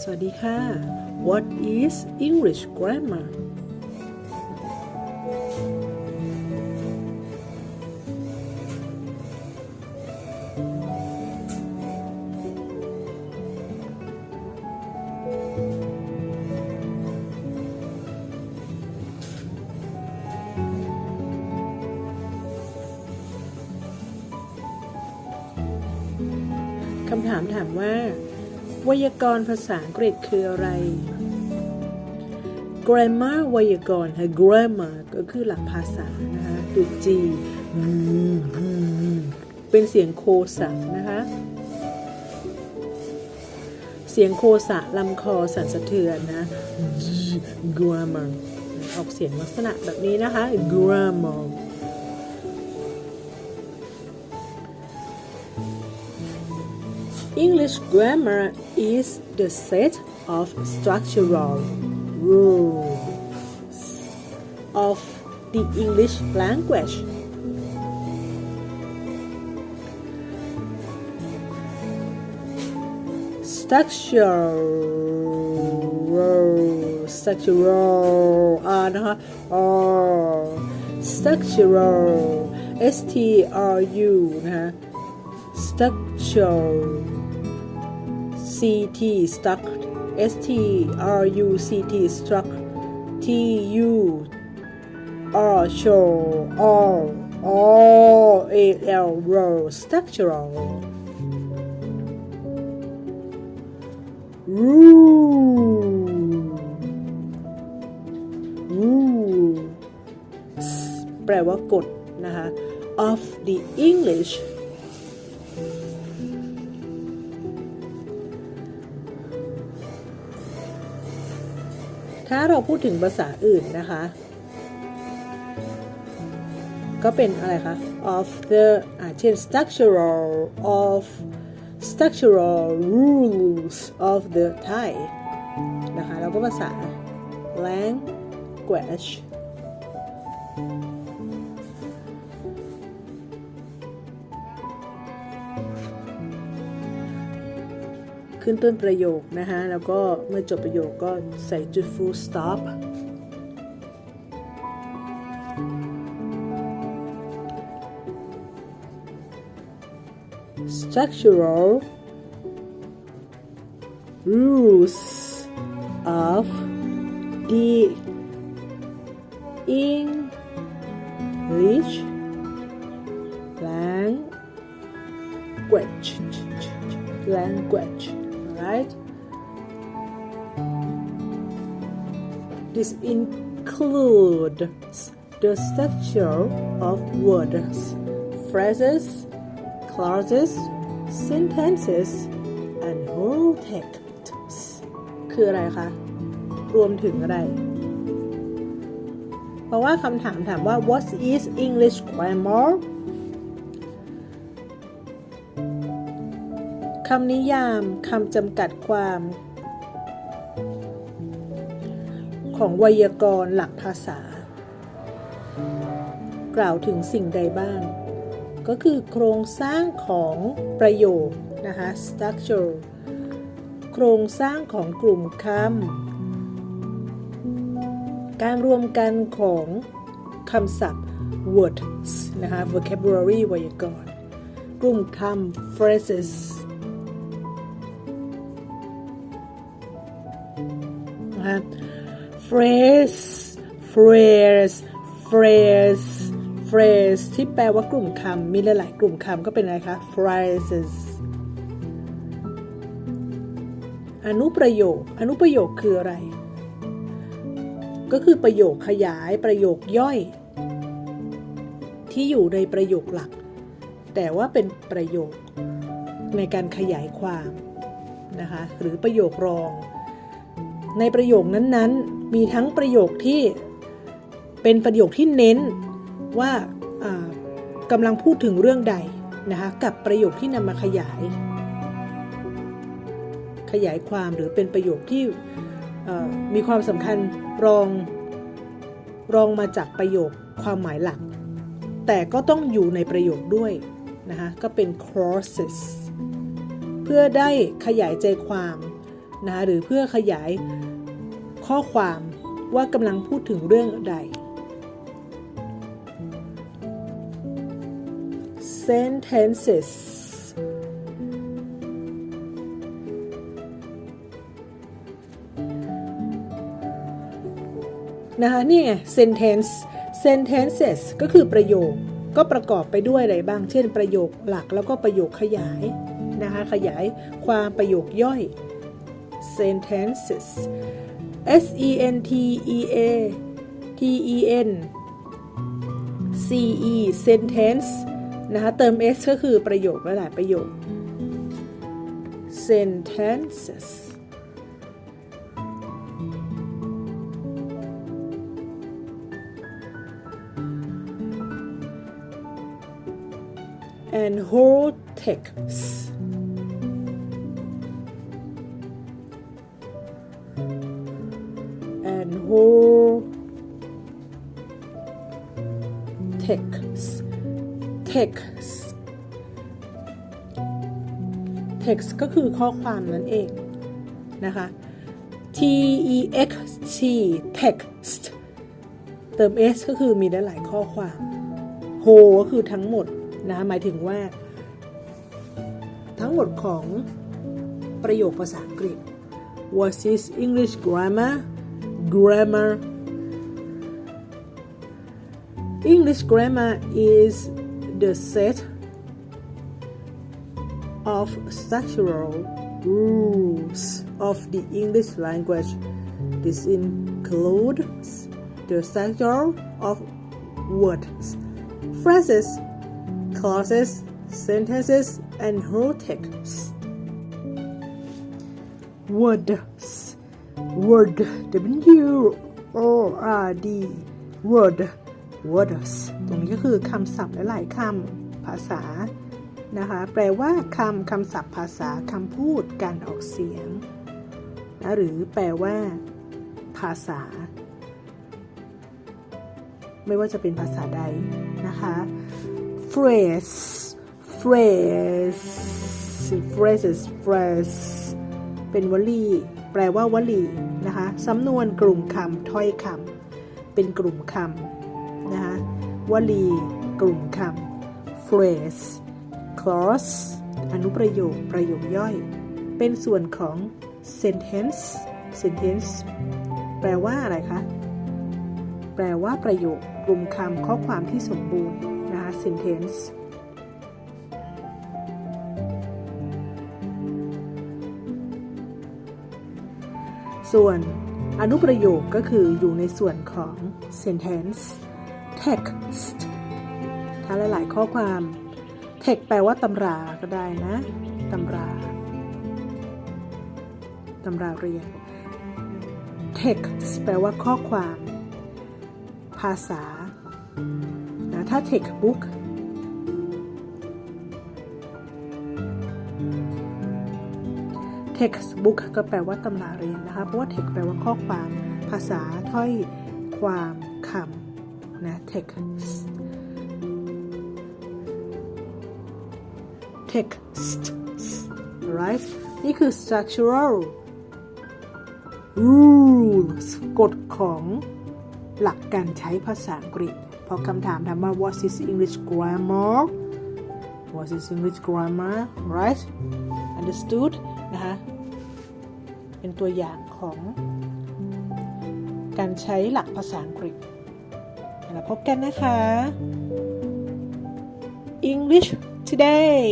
สวัสดีค่ะ What is English grammar คำถามถามว่า ไวยากรณ์ภาษาอังกฤษคืออะไร grammar ไวยากรณ์ค่ะ grammar ก็คือหลักภาษานะคะตัว G เป็นเสียงโคสะนะคะ เสียงโคสะลำคอสั่นสะเทือนนะ grammar ออกเสียงลักษณะแบบนี้นะคะ grammar English grammar is the set of structural rules of the English language. Structural, structural อ่านะคะ R structural S T R U นะคะ structural C T stuck S T R U C T struck T U R show R R A L row structural rule rule แปลว่ากฎนะคะ of the English ถ้าเราพูดถึงภาษาอื่นนะคะ ก็เป็นอะไรคะ of the อ่าเช่น structural of structural rules of the Thai นะคะ แล้วก็ภาษา language ขึ้นต้นประโยคนะคะแล้วก็เมื่อจบประโยคก็ใส่จุด full stop structural rules of the English language language right this includes the structure of words phrases clauses sentences and whole texts คืออะไรคะ รวมถึงอะไร เพราะว่าคำถามถามว่า what is English grammar ำนิยามคำจำกัดความ ของไวยากรณ์หลักภาษา กล่าวถึงสิ่งใดบ้าง ก็คือโครงสร้างของประโยคนะคะ structure โครงสร้างของกลุ่มคำการรวมกันของคำศัพท์ words นะคะ vocabulary ไวยากรณ์กลุ่มคำ phrases นะคะ phrase phrase phrase phrase ที่แปลว่ากลุ่มคำมีหลายๆกลุ่มคำก็เป็นอะไรคะ phrases อนุประโยค อนุประโยคคืออะไร ก็คือประโยคขยายประโยคย่อย ที่อยู่ในประโยคหลัก แต่ว่าเป็นประโยคในการขยายความนะคะหรือประโยครอง ในประโยคนั้นๆ มีทั้งประโยคที่เป็นประโยคที่เน้นว่ากำลังพูดถึงเรื่องใดนะคะกับประโยคที่นำมาขยาย ขยายความหรือเป็นประโยคที่มีความสำคัญรองรองมาจากประโยคความหมายหลัก แต่ก็ต้องอยู่ในประโยคด้วยนะคะก็เป็น clauses เพื่อได้ขยายใจความนะหรือเพื่อขยาย ข้อความว่ากำลังพูดถึงเรื่องใด sentences นะคะนี่ไง sentence sentences ก็คือประโยคก็ประกอบไปด้วยอะไรบ้าง เช่น ประโยคหลักแล้วก็ประโยคขยายนะคะขยายความประโยคย่อย sentences s e n t e a t e n c e sentence นะคะเติม s ก็คือประโยคหลายประโยค sentences and whole text text text text ก็คือข้อความนั่นเองนะคะ t e x t text เติม s ก็คือมีหลายๆข้อความ whole ก็คือทั้งหมดนะหมายถึงว่า ทั้งหมดของประโยคภาษาอังกฤษ What is English grammar grammar English grammar is the set of structural rules of the English language. This includes the structure of words, phrases, clauses, sentences, and whole texts. Words. Word. W O R D. Word. Words. ตรงนี้ก็คือคำศัพท์หลายๆคำภาษานะคะแปลว่าคำคำศัพท์ภาษาคำพูดการออกเสียงนะหรือแปลว่า ภาษา ไม่ว่าจะเป็นภาษาใดนะคะ phrase phrase phrases phrase เป็นวลี แปลว่าวลีนะคะสำนวนกลุ่มคำถ้อยคำเป็นกลุ่มคำ นะคะวลี กลุ่มคำ phrase clause อนุประโยค ประโยคย่อย เป็นส่วนของ sentence sentence แปลว่าอะไรคะ แปลว่าประโยค กลุ่มคำข้อความที่สมบูรณ์นะคะ sentence ส่วนอนุประโยคก็คืออยู่ในส่วนของ sentence text ถ้าหลาย ๆ ข้อความ text แปลว่าตำราก็ได้นะตำราตำราเรียน text แปลว่าข้อความ ภาษานะถ้า textbook textbook ก็แปลว่าตำราเรียนนะคะ เพราะว่า text แปลว่าข้อความ ภาษาถ้อยความคำ นะ text text right นี่คือ structural rules กฎของหลักการใช้ภาษาอังกฤษ พอคำถามถามว่า what is English grammar what is English grammar right understood นะคะ เป็นตัวอย่างของการใช้หลักภาษาอังกฤษ แล้วพบกันนะคะ English today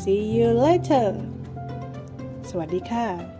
see you later สวัสดีค่ะ